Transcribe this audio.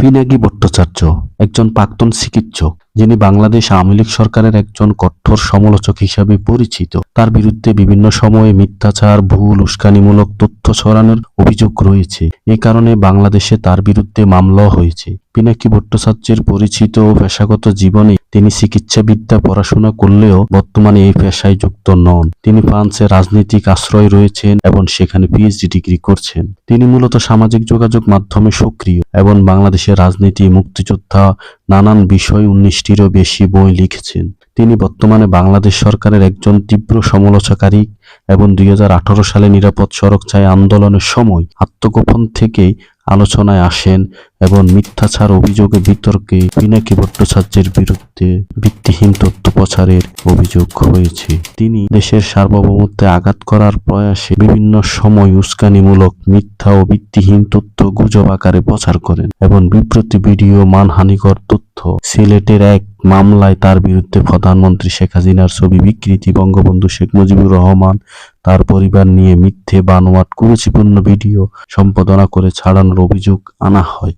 পিনাকি ভট্টাচার্য, একজন প্রাক্তন চিকিৎসক, যিনি বাংলাদেশ আওয়ামী লীগ সরকারের একজন কঠোর সমালোচক হিসাবে পরিচিত। তার বিরুদ্ধে বিভিন্ন সময়ে মিথ্যাচার, ভুল, উস্কানিমূলক তথ্য ছড়ানোর অভিযোগ রয়েছে। এ কারণে বাংলাদেশে তার বিরুদ্ধে মামলাও হয়েছে। পিনাকি ভট্টাচার্যের পরিচিত ও পেশাগত জীবনে তিনি চিকিৎসাবিদ্যা পড়াশোনা করলেও বর্তমানে এই পেশায় যুক্ত নন। তিনি ফ্রান্সে রাজনৈতিক আশ্রয় রয়েছেন এবং সেখানে পিএইচডি ডিগ্রি করছেন। তিনি মূলত সামাজিক যোগাযোগ মাধ্যমে সক্রিয় এবং বাংলাদেশের রাজনীতি, মুক্তিযোদ্ধা, নানান বিষয় উনিশটিরও বেশি বই লিখেছেন। তিনি বর্তমানে বাংলাদেশ সরকারের একজন তীব্র সমালোচকারী এবং দুই হাজার আঠারো সালে নিরাপদ সড়ক চাই আন্দোলনের সময় আত্মগোপন থেকে আলোচনায় আসেন এবং মিথ্যাচার অভিযোগে বিতর্কে পিনাকি ভট্টাচার্যের বিরুদ্ধে ভিত্তিহীন তথ্য প্রচারের অভিযোগ হয়েছে। তিনি দেশের সার্বভৌমত্বে আঘাত করার প্রয়াসে বিভিন্ন সময় উস্কানিমূলক মিথ্যা ও ভিত্তিহীন তথ্য গুজব আকারে প্রচার করেন এবং বিব্রতি ভিডিও মানহানিকর তথ্য সিলেটের এক মামলায় তার বিরুদ্ধে প্রধানমন্ত্রী শেখ হাসিনার ছবি বিকৃতি বঙ্গবন্ধু শেখ মুজিবুর রহমান, তার পরিবার নিয়ে মিথ্যে বানোয়াট কুরুচিপূর্ণ ভিডিও সম্পাদনা করে ছাড়ানোর অভিযোগ আনা হয়।